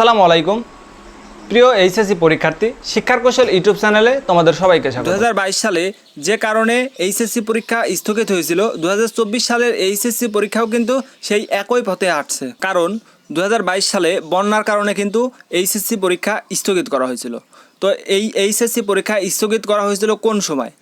আসসালামু আলাইকুম। প্রিয় এইচএসসি পরীক্ষার্থী, শিক্ষার কৌশল ইউটিউব চ্যানেলে তোমাদের সবাইকে দু হাজার বাইশ সালে যে কারণে এইচএসসি পরীক্ষা স্থগিত হয়েছিল দু হাজার চব্বিশ সালের এইচএসসি পরীক্ষাও কিন্তু সেই একই পথে হাঁটছে। কারণ দু হাজার বাইশ সালে বন্যার কারণে কিন্তু এইচএসসি পরীক্ষা স্থগিত করা হয়েছিল। তো এই এইচএসসি পরীক্ষা স্থগিত করা হয়েছিল কোন সময়?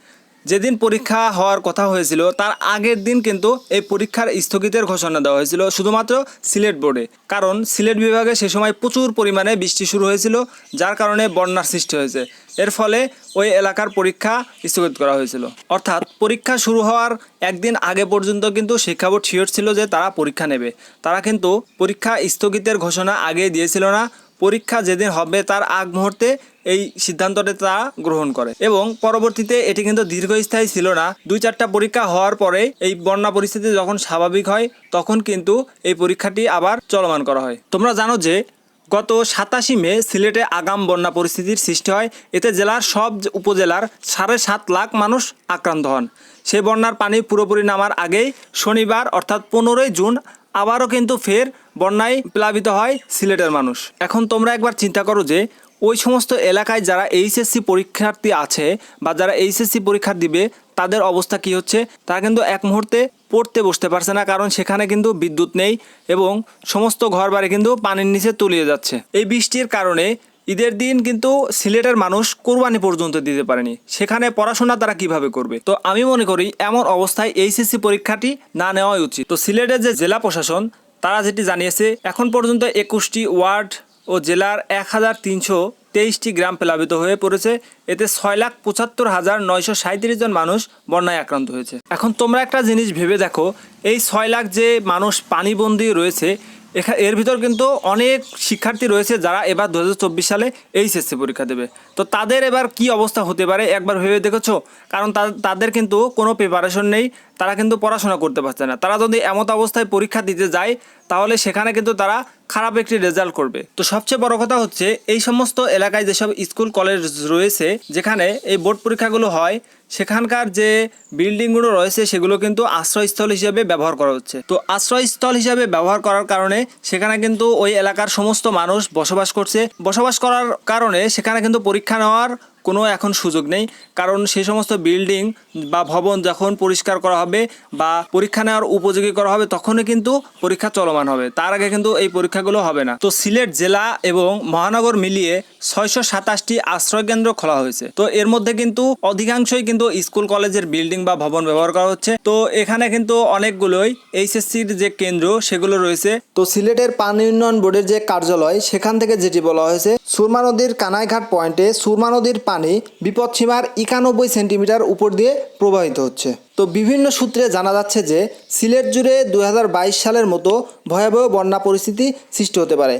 যেদিন পরীক্ষা হওয়ার কথা হয়েছিল, তার আগের দিন কিন্তু এই পরীক্ষার স্থগিতের ঘোষণা দেওয়া হয়েছিল, শুধুমাত্র সিলেট বোর্ডে। কারণ সিলেট বিভাগে সে সময় প্রচুর পরিমাণে বৃষ্টি শুরু হয়েছিল, যার কারণে বন্যার সৃষ্টি হয়েছে। এর ফলে ওই এলাকার পরীক্ষা স্থগিত করা হয়েছিল। অর্থাৎ পরীক্ষা শুরু হওয়ার একদিন আগে পর্যন্ত কিন্তু শিক্ষা বোর্ড শিওর ছিল যে তারা পরীক্ষা নেবে। তারা কিন্তু পরীক্ষা স্থগিতের ঘোষণা আগে দিয়েছিল না পরীক্ষা যেদিন হবে তার আগ মুহূর্তে এই সিদ্ধান্তটি তারা গ্রহণ করে। এবং পরবর্তীতে এটি কিন্তু দীর্ঘস্থায়ী ছিল না। দুই চারটা পরীক্ষা হওয়ার পরে এই বন্যা পরিস্থিতি যখন স্বাভাবিক হয়, তখন কিন্তু এই পরীক্ষাটি আবার চলমান করা হয়। তোমরা জানো যে গত সাতাশি মে সিলেটে আগাম বন্যা পরিস্থিতির সৃষ্টি হয়। এতে জেলার সব উপজেলার সাড়ে সাত লাখ মানুষ আক্রান্ত হন। সেই বন্যার পানি পুরোপুরি নামার আগেই শনিবার অর্থাৎ পনেরোই জুন আবারও কিন্তু ফের বন্যায় প্লাবিত হয় সিলেটের মানুষ। এখন তোমরা একবার চিন্তা করো যে, ওই সমস্ত এলাকায় যারা এইচএসসি পরীক্ষার্থী আছে বা যারা এইচএসসি পরীক্ষা দিবে, তাদের অবস্থা কি হচ্ছে? তারা কিন্তু এক মুহূর্তে পড়তে বসতে পারছে না, কারণ সেখানে কিন্তু বিদ্যুৎ নেই এবং সমস্ত ঘর বাড়ি কিন্তু পানির নিচে তলিয়ে যাচ্ছে। এই বৃষ্টির কারণে ঈদের দিন কিন্তু সিলেটের মানুষ কোরবানি পর্যন্ত দিতে পারেনি। সেখানে পড়াশোনা তারা কীভাবে করবে? তো আমি মনে করি এমন অবস্থায় এইচএসসি পরীক্ষাটি না নেওয়াই উচিত। তো সিলেটের যে জেলা প্রশাসন, তারা যেটি জানিয়েছে, এখন পর্যন্ত একুশটি ওয়ার্ড ও জেলার এক হাজার তিনশো তেইশটি গ্রাম প্লাবিত হয়ে পড়েছে। এতে ছয় লাখ পঁচাত্তর হাজার নয়শো সাঁত্রিশ জন মানুষ বন্যায় আক্রান্ত হয়েছে। এখন তোমরা একটা জিনিস ভেবে দেখো, এই ছয় লাখ যে মানুষ পানিবন্দী রয়েছে এখা, এর ভিতর কিন্তু অনেক শিক্ষার্থী রয়েছে যারা এবার দু হাজার চব্বিশ সালে এইচএসসি পরীক্ষা দেবে। তো তাদের এবার কি অবস্থা হতে পারে একবার ভেবে দেখেছ? কারণ তাদের কিন্তু কোনো প্রিপারেশন নেই, তারা কিন্তু পড়াশোনা করতে পারছে না। তারা যদি এমত অবস্থায় পরীক্ষা দিতে যায়, তাহলে সেখানে কিন্তু তারা খারাপ একটি রেজাল্ট করবে। তো সবচেয়ে বড় কথা হচ্ছে, এই সমস্ত এলাকায় যেসব স্কুল কলেজ রয়েছে, যেখানে এই বোর্ড পরীক্ষাগুলো হয়, সেখানকার যে বিল্ডিংগুলো রয়েছে, সেগুলো কিন্তু আশ্রয়স্থল হিসেবে ব্যবহার করা হচ্ছে। তো আশ্রয়স্থল হিসেবে ব্যবহার করার কারণে সেখানে কিন্তু ওই এলাকার সমস্ত মানুষ বসবাস করছে। বসবাস করার কারণে সেখানে কিন্তু পরীক্ষা নেওয়ার কোনো এখন সুযোগ নেই। কারণ সেই সমস্ত বিল্ডিং বা ভবন যখন পরিষ্কার করা হবে বা পরীক্ষা নেওয়ার উপযোগী করা হবে, তখনই কিন্তু পরীক্ষা চলমান হবে। তার আগে কিন্তু এই পরীক্ষাগুলো হবে না। তো সিলেট জেলা এবং মহানগর মিলিয়ে ছয়শো সাতাশটি আশ্রয় কেন্দ্র খোলা হয়েছে। তো এর মধ্যে কিন্তু অধিকাংশই কিন্তু স্কুল, কলেজের বিল্ডিং বা ভবন ব্যবহার করা হচ্ছে। তো এখানে কিন্তু অনেকগুলোই এইচএসসির যে কেন্দ্র, সেগুলো রয়েছে। তো সিলেটের পানি উন্নয়ন বোর্ডের যে কার্যালয়, সেখান থেকে যেটি বলা হয়েছে, সুরমা নদীর কানাইঘাট পয়েন্টে সুরমা নদীর পানি বিপদসীমার একানব্বই সেন্টিমিটার উপর দিয়ে প্রবাহিত হচ্ছে। তো বিভিন্ন সূত্রে জানা যাচ্ছে যে, সিলেট জুড়ে দু হাজার বাইশ সালের মতো ভয়াবহ বন্যা পরিস্থিতি সৃষ্টি হতে পারে।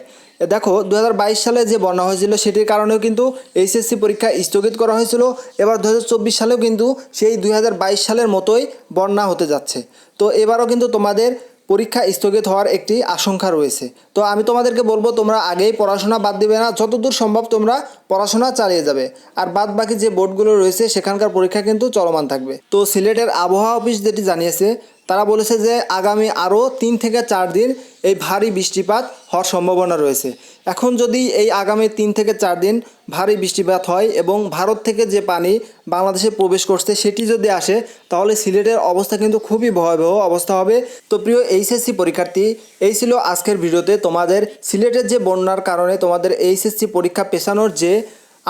দেখো দু হাজার বাইশ সালে যে বন্যা হয়েছিল সেটির কারণেও কিন্তু এইচএসসি পরীক্ষা স্থগিত করা হয়েছিল। এবার দু হাজার চব্বিশ সালেও কিন্তু সেই দুই হাজার বাইশ সালের মতোই বন্যা হতে যাচ্ছে। তো এবারও কিন্তু তোমাদের পরীক্ষা স্থগিত হওয়ার একটি আশঙ্কা রয়েছে। তো আমি তোমাদেরকে বলব, তোমরা আগেই পড়াশোনা বাদ দিবে না, যতদূর সম্ভব তোমরা পড়াশোনা চালিয়ে যাবে। আর বাদ বাকি যে বোর্ডগুলো রয়েছে, সেখানকার পরীক্ষা কিন্তু চলমান থাকবে। তো সিলেটের আবহাওয়া অফিস যেটি জানিয়েছে তারা বলেছে যে আগামী আরও তিন থেকে চার দিন এই ভারী বৃষ্টিপাত হওয়ার সম্ভাবনা রয়েছে। এখন যদি এই আগামী তিন থেকে চার দিন ভারী বৃষ্টিপাত হয় এবং ভারত থেকে যে পানি বাংলাদেশে প্রবেশ করছে সেটি যদি আসে, তাহলে সিলেটের অবস্থা কিন্তু খুবই ভয়াবহ অবস্থা হবে। তো প্রিয় এইচএসসি পরীক্ষার্থী, এই ছিল আজকের ভিডিওতে তোমাদের সিলেটের যে বন্যার কারণে তোমাদের এইচএসসি পরীক্ষা পেছানোর যে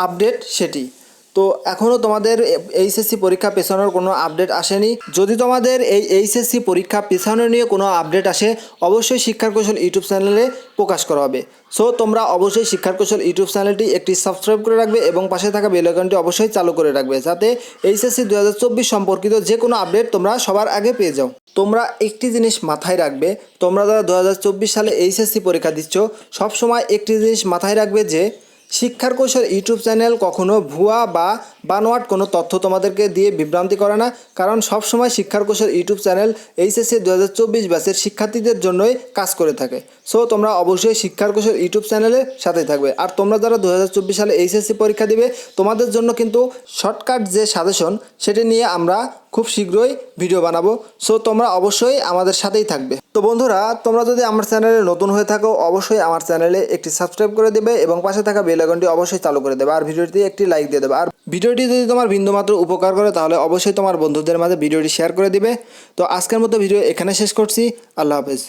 আপডেট সেটি। তো এখনও তোমাদের এইচএসসি পরীক্ষা পেছানোর কোনো আপডেট আসেনি। যদি তোমাদের এই এইচএসসি পরীক্ষা পেছানো নিয়ে কোনো আপডেট আসে, অবশ্যই শিক্ষার কৌশল ইউটিউব চ্যানেলে প্রকাশ করা হবে। সো তোমরা অবশ্যই শিক্ষার কৌশল ইউটিউব চ্যানেলটি একটি সাবস্ক্রাইব করে রাখবে এবং পাশে থাকা বেল অবশ্যই চালু করে রাখবে, যাতে এইচএসসি দু হাজার চব্বিশ সম্পর্কিত যে কোনো আপডেট তোমরা সবার আগে পেয়ে যাও। তোমরা একটি জিনিস মাথায় রাখবে, তোমরা যারা দু হাজার চব্বিশ সালে এইচএসসি পরীক্ষা দিচ্ছ, সবসময় একটি জিনিস মাথায় রাখবে যে শিক্ষার কৌশল ইউটিউব চ্যানেল কখনো ভুয়া বা বানোয়াট কোনো তথ্য তোমাদেরকে দিয়ে বিভ্রান্তি করে না, কারণ সবসময় শিক্ষার কৌশল ইউটিউব চ্যানেল এইচএসসি দু হাজার চব্বিশ ব্যাচের শিক্ষার্থীদের জন্যই কাজ করে থাকে। সো তোমরা অবশ্যই শিক্ষার কৌশল ইউটিউব চ্যানেলের সাথে থাকবে। আর তোমরা যারা দু হাজার চব্বিশ সালে এইচএসসি পরীক্ষা দিবে, তোমাদের জন্য কিন্তু শর্টকাট যে সাজেশন, সেটি নিয়ে আমরা খুব শীঘ্রই ভিডিও বানাবো। সো তোমরা অবশ্যই আমাদের সাথেই থাকবে। তো বন্ধুরা, তোমরা যদি আমার চ্যানেলে নতুন হয়ে থাকো, অবশ্যই আমার চ্যানেলে একটি সাবস্ক্রাইব করে দেবে এবং পাশে থাকা বেল আইকনটি অবশ্যই চালু করে দেবে। আর ভিডিওটি একটি লাইক দিয়ে দেবে। আর ভিডিওটি যদি তোমার বিন্দুমাত্র উপকার করে, তাহলে অবশ্যই তোমার বন্ধুদের মাঝে ভিডিওটি শেয়ার করে দিবে। তো আজকের মতো ভিডিও এখানে শেষ করছি। আল্লাহ হাফেজ।